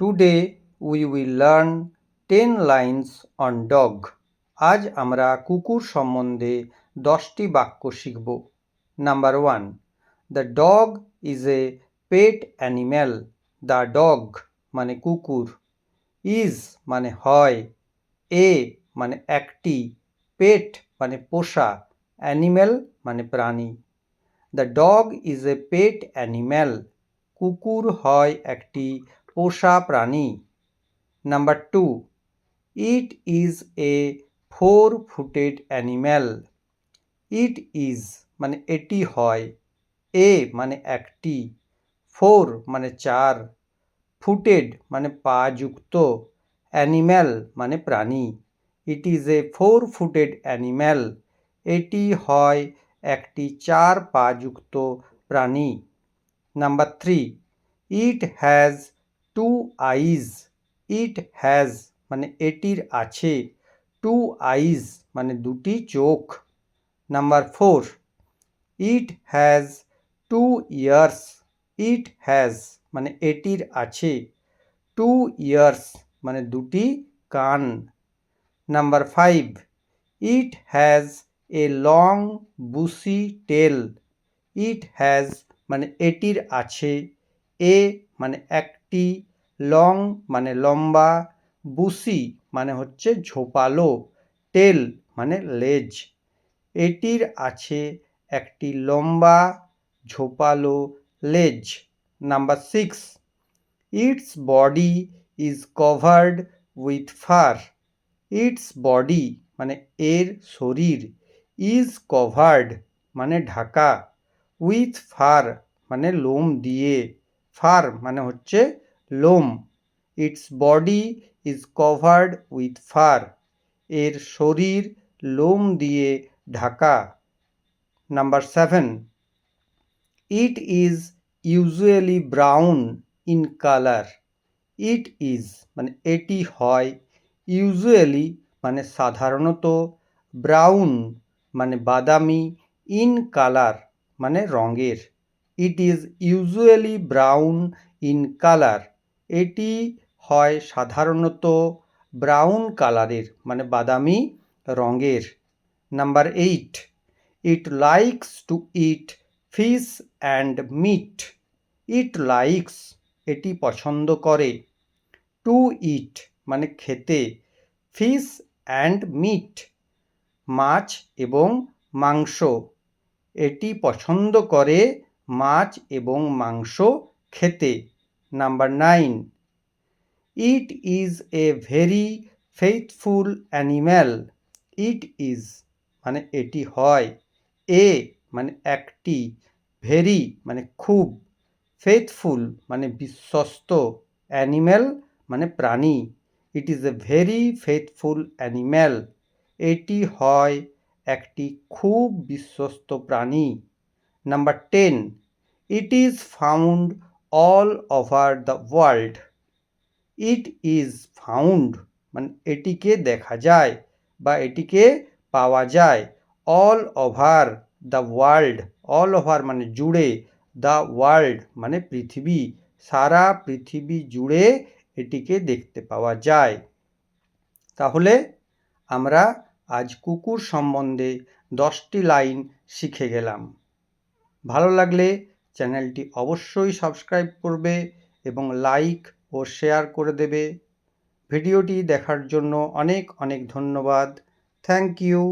Today we will learn ten lines on dog আজ আমরা কুকুর সম্বন্ধে দশটি বাক্য শিখব। Number one the dog is a pet animal the dog মানে কুকুর। ইজ মানে হয়। এ মানে একটি। পেট মানে পোষা। অ্যানিম্যাল মানে প্রাণী। The dog is a pet animal কুকুর হয় একটি পোষা প্রাণী। Number two it is a four footed animal it is মানে এটি হয়, এ মানে একটি ফোর মানে চার ফুটেড মানে পা যুক্ত অ্যানিম্যাল মানে প্রাণী। It is a four footed animal এটি হয় একটি চার পা যুক্ত প্রাণী। Number three it has two eyes, it has মানে এটির আছে। টু আইজ মানে দুটি চোখ। Number four, it has two ears, it has মানে এটির আছে। টু ইয়ার্স মানে দুটি কান। Number five, it has a long bushy tail. It has মানে এটির আছে। এ মানে একটি লং মানে লম্বা, বুসি মানে হচ্ছে ঝোপালো, টেল মানে লেজ। এটির আছে একটি লম্বা, ঝোপালো লেজ, number six. Its body is covered with fur. Its body মানে এর শরীর ইজ কভার্ড মানে ঢাকা। উইথ ফার মানে লোম দিয়ে। ফার মানে হচ্ছে লোম। Its body is covered with fur. এর শরীর লোম দিয়ে Dhaka. Number seven. It is usually brown in colour. It is মানে এটি হয় ইউজুয়ালি মানে সাধারণত ব্রাউন মানে বাদামি ইন কালার মানে রঙের। It is usually brown in colour এটি হয় সাধারণত ব্রাউন কালারের মানে বাদামি রঙের। Number eight it likes to eat fish and meat it likes এটি পছন্দ করে। টু ইট মানে খেতে। ফিশ অ্যান্ড মিট মাছ এবং মাংস। এটি পছন্দ করে মাছ এবং মাংস খেতে। Number nine, it is a very faithful animal. It is মানে এটি হয়। এ মানে একটি ভেরি মানে খুব। ফেথফুল মানে বিশ্বস্ত। অ্যানিম্যাল মানে প্রাণী। It is a very faithful animal. এটি হয় একটি খুব বিশ্বস্ত প্রাণী। Number ten it is found all over the world it is found মানে এটিকে দেখা যায় বা এটিকে পাওয়া যায় all over the world all over মানে জুড়ে দ্য ওয়ার্ল্ড মানে পৃথিবী, সারা পৃথিবী জুড়ে এটিকে দেখতে পাওয়া যায়। তাহলে আমরা আজ কুকুর সম্বন্ধে দশটি লাইন শিখে গেলাম। ভালো লাগলে চ্যানেলটি অবশ্যই সাবস্ক্রাইব করবে এবং লাইক ও শেয়ার করে দেবে। ভিডিওটি দেখার জন্য অনেক অনেক ধন্যবাদ। Thank you.